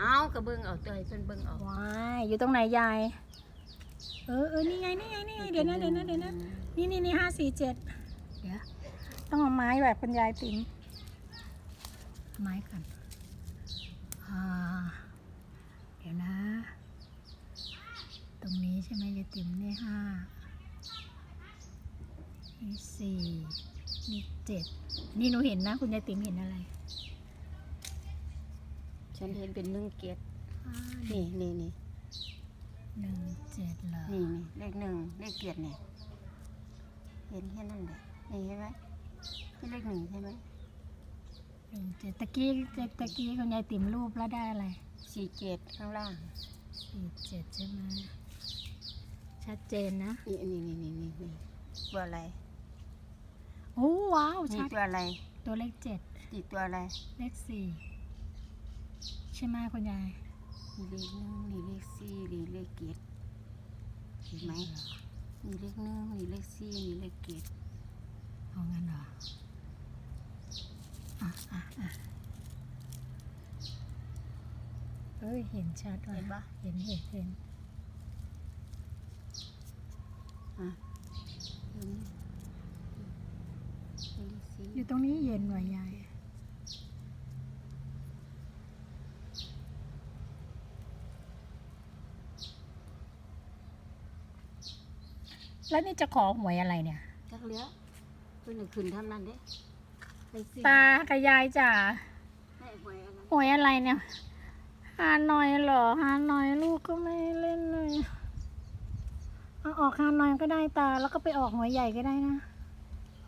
เอากระเบื้องเอาเตยเพิ่นเบิ่งเอาว้ายอยู่ตรงไหนยาย เออเออนี่ไงนี่ไงนี่ไงเดี๋ยวนะเดี๋ยวนะเดี๋ยวนะนี่นี่นี่ห้าสี่เจ็ดเดี๋ยวต้องเอาไม้แบบคุณยายติ๋มเอาไม้ก่อนอ่าเดี๋ยวนะ ตรงนี้ใช่ไหมยายติ๋มนี่ห้านี่สี่นี่เจ็ดนี่หนูเห็นนะ คุณยายติ๋มเห็นอะไร ฉันเห็นเป็นหนึ่งเกียรติอ่านี่นี่นี่หนึ่งเจ็ดเหรอนี่นี่เลขหนึ่งเลขเกียรตินี่เห็นแค่นั้นแหละนี่เห็นไหมนี่เลขหนึ่งใช่ไหมหนึ่งเจ็ดตะกี้ตะกี้คุณยายติ๋มรูปแล้วได้อะไรสี่เกียรติข้างล่างสี่เจ็ดใช่ไหมชัดเจนนะนี่นี่นี่นี่นี่นี่ตัวอะไรโอ้ว้าวนี่ชัดตัวอะไร ตัวเลขเจ็ดนี่ตัวอะไร เลขสี่ใช่ไหมคุณยายนี่เลขหนึ่งนี่เลขสี่นี่เลขเกียรติเห็นไหมนี่เลขหนึ่งนี่เลขสี่นี่เลขเกียรติเอางั้นเหรออะอะอะเอ้ยเห็นชัดว่ะเห็นปะเห็นเห็นเห็นอะเห็นนี่เลขสี่อยู่ตรงนี้เย็นว่ะยาย แล้วนี่จะขอหวยอะไรเนี่ย จักเหลือเพิ่นให้ขึ้นเท่านั้นเด้เลขสี่ตากับยายจ๋าให้หวยอะไรหวยอะไรเนี่ยฮานอยเหรอฮานอยลูกก็ไม่เล่นเลยเอาออกฮานอยก็ได้ตา แล้วก็ไปออกหวยใหญ่ก็ได้นะ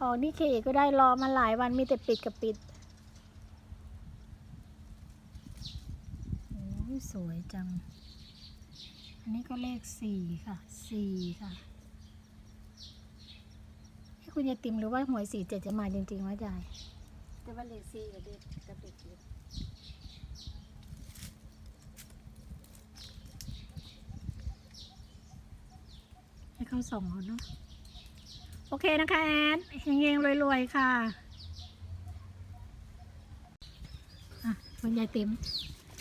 ออกนี่เคก็ได้รอมาหลายวันมีแต่ปิดกับปิดโอ้ยสวยจัง อันนี้ก็เลขสี่ค่ะสี่ค่ะให้ คุณยายติมหรือว่าหวยสี่เจ็ดจะมาจริงๆวะยายแต่ว่าเลขสี่กับเลขกับเลขเจ็ดให้เขาส่งเอาเนาะโอเคนะคะแอดเฮงๆรวยๆค่ะอะคุณยายติ๋ม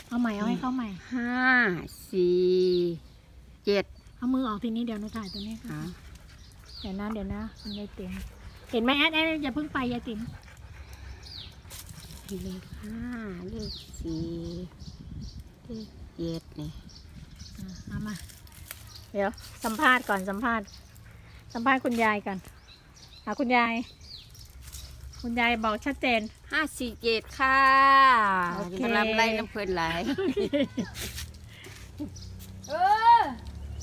เอาใหม่เอาให้เขาใหม่ ห้าสี่เจ็ดเอามือออกทีนี้เดี๋ยวหนูถ่ายตัวนี้ค่ะ อะ เดี๋ยวนะเดี๋ยวนะคุณยายติ๋มเห็นไหมแอดแอดอย่าเพิ่งไปยายติ๋มเลขห้าเลขสี่เลขเจ็ดนี่อะเอามา เดี๋ยวสัมภาษณ์ก่อนสัมภาษณ์ สัมภาษณ์คุณยายก่อนอะคุณยาย คุณยายบอกชัดเจน ห้าสี่เจ็ดค่ะโอเค กำลังไล่น้ำเพลินไหลาย